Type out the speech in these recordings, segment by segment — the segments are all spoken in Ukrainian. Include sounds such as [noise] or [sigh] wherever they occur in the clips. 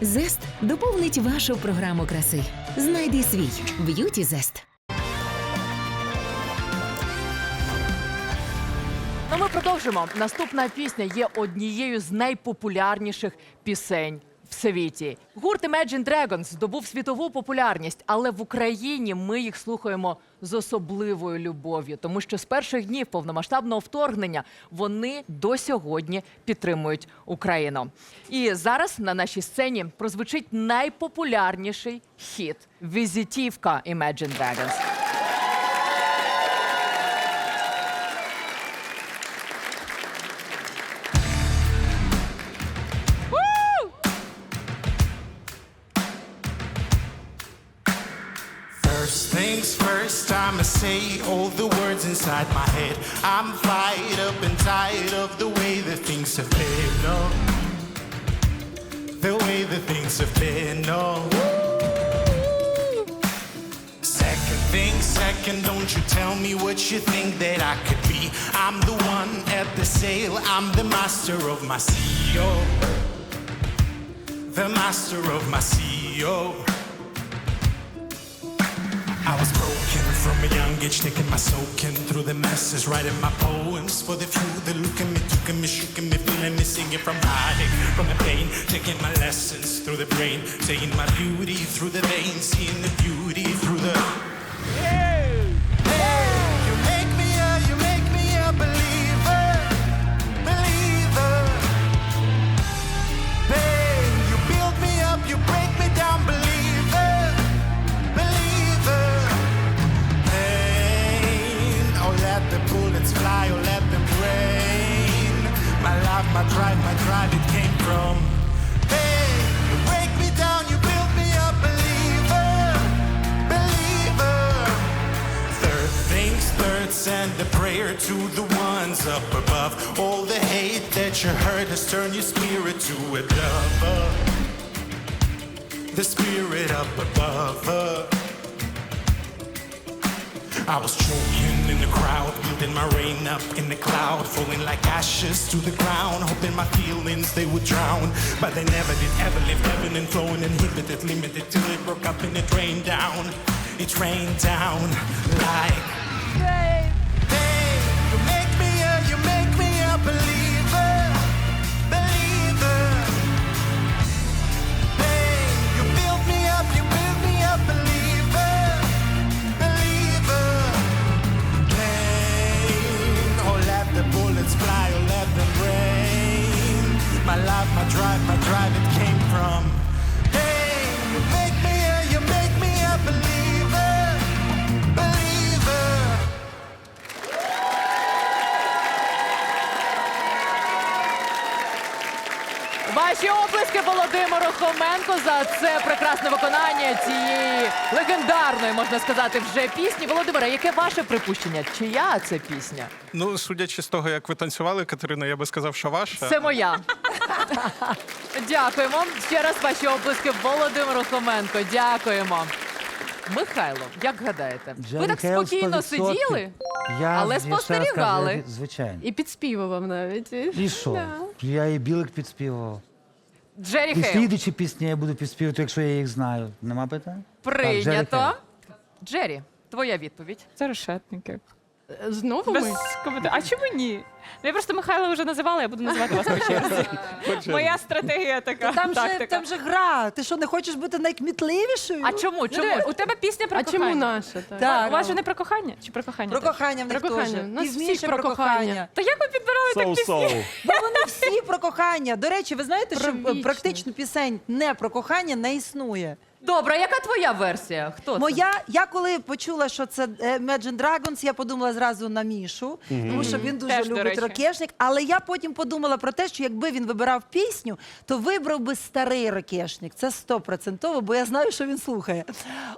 Зест доповнить вашу програму краси. Знайди свій б'юті зест. Ну, ми продовжимо. Наступна пісня є однією з найпопулярніших пісень в світі. Гурт Imagine Dragons здобув світову популярність, але в Україні ми їх слухаємо з особливою любов'ю, тому що з перших днів повномасштабного вторгнення вони до сьогодні підтримують Україну. І зараз на нашій сцені прозвучить найпопулярніший хіт Візитівка Imagine Dragons. Things first, I'ma say all the words inside my head. I'm fired up and tired of the way that things have been. No, the way that things have been. No. Second thing, second, don't you tell me what you think that I could be. I'm the one at the sail, I'm the master of my CEO. The master of my CEO. I was broken from a young age, taking my soaking through the masses, writing my poems for the few that look at me, took me, shook me, feeling me, singing from heartache, from the pain, taking my lessons through the brain, saying my beauty through the veins, seeing the beauty drive, it came from pain. You break me down, you build me up, believer, believer. Third things third, send a prayer to the ones up above. All the hate that you heard has turned your spirit to a dove. uh. The spirit up above. uh. I was choking in the crowd, building my rain up in the cloud, falling like ashes to the ground, hoping my feelings they would drown. But they never did ever live, ebbing and flowing, inhibited, limited till it broke up and it rained down. It rained down like. My my drive, my drive, it came from. Ваші оплески Володимиру Хоменко за це прекрасне виконання цієї легендарної, можна сказати, вже пісні. Володимире, яке ваше припущення? Чия це пісня? Ну, судячи з того, як ви танцювали, Катерина, я би сказав, що ваша. Це моя. Дякуємо. Ще раз ваші оплески Володимиру Хоменко. Дякуємо. Михайло, як гадаєте, ви так Джері спокійно 100%. сиділи, Я але ще раз кажу, спостерігали. я- Звичайно. І підспівував навіть. І що? Я і білик підспівував. Джері І Хейл. слідуючі пісні я буду підспівати, якщо я їх знаю. Нема питань? Так, Джері Прийнято. Хейл. Джері, твоя відповідь. Це решетники. Знову Без ми? коментарів. А чому ні? Ну, Я просто Михайла вже називала, я буду називати вас по черзі. Моя стратегія така. Там же, тактика. там же гра. Ти що, не хочеш бути найкмітливішою? А чому? Чому? Ну, У тебе пісня про А кохання. чому наша? Так. Так. У вас же не про кохання? Чи про кохання? Про теж? кохання в них Про кохання. теж. У нас Пізніше всіх про про кохання. кохання. Та як ви підбирали так пісні? Бо вони всі про кохання. До речі, ви знаєте, Про що вічне. практично пісень не про кохання не існує. Добре, а яка твоя версія? Хто це? Моя, я коли почула, що це е, Imagine Dragons, я подумала зразу на Мішу, тому що він дуже Теж, до любить речі. ракешник. Але я потім подумала про те, що якби він вибирав пісню, то вибрав би старий ракешник. Це стопроцентово, бо я знаю, що він слухає.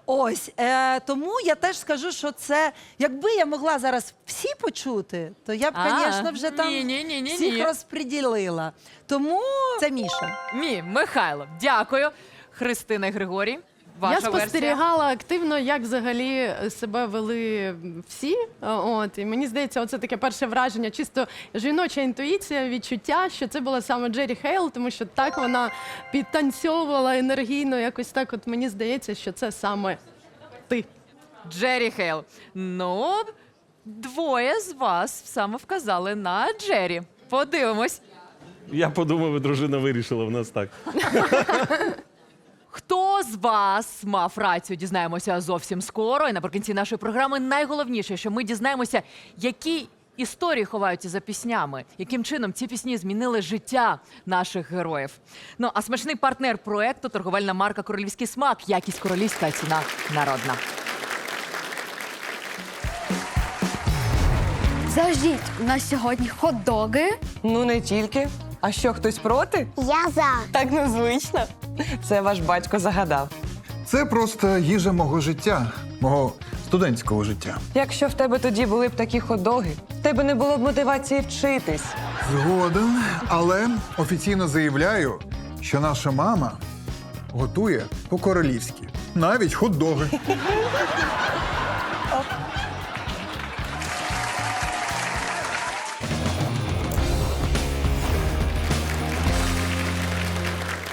Ось е, тому я теж скажу, що це якби я могла зараз всі почути, то я б, А, звісно, вже там ні-ні-ні-ні-ні. всіх розподілила. Тому це Міша. Мі, Михайло, дякую. Христина Григорій. Ваша я версія? спостерігала активно, як взагалі себе вели всі. От і мені здається, оце таке перше враження, чисто жіноча інтуїція, відчуття, що це була саме Джері Хейл, тому що так вона підтанцьовувала енергійно. Якось так. От мені здається, що це саме ти. Джері Хейл. Ну, двоє з вас саме вказали на Джері. Подивимось, Я подумав, дружина вирішила в нас так. [laughs] хто з вас мав рацію, дізнаємося зовсім скоро. І наприкінці нашої програми найголовніше, що ми дізнаємося, які історії ховаються за піснями, яким чином ці пісні змінили життя наших героїв. Ну а смачний партнер проекту торговельна марка Королівський смак, якість королівська ціна народна. Заждіть, у нас сьогодні хот-доги. Ну не тільки. А що, хтось проти? Я за. Так незвично. Це ваш батько загадав. Це просто їжа мого життя, мого студентського життя. Якщо в тебе тоді були б такі ходоги, в тебе не було б мотивації вчитись. Згоден, але офіційно заявляю, що наша мама готує по-королівськи, навіть хот-доги. [laughs]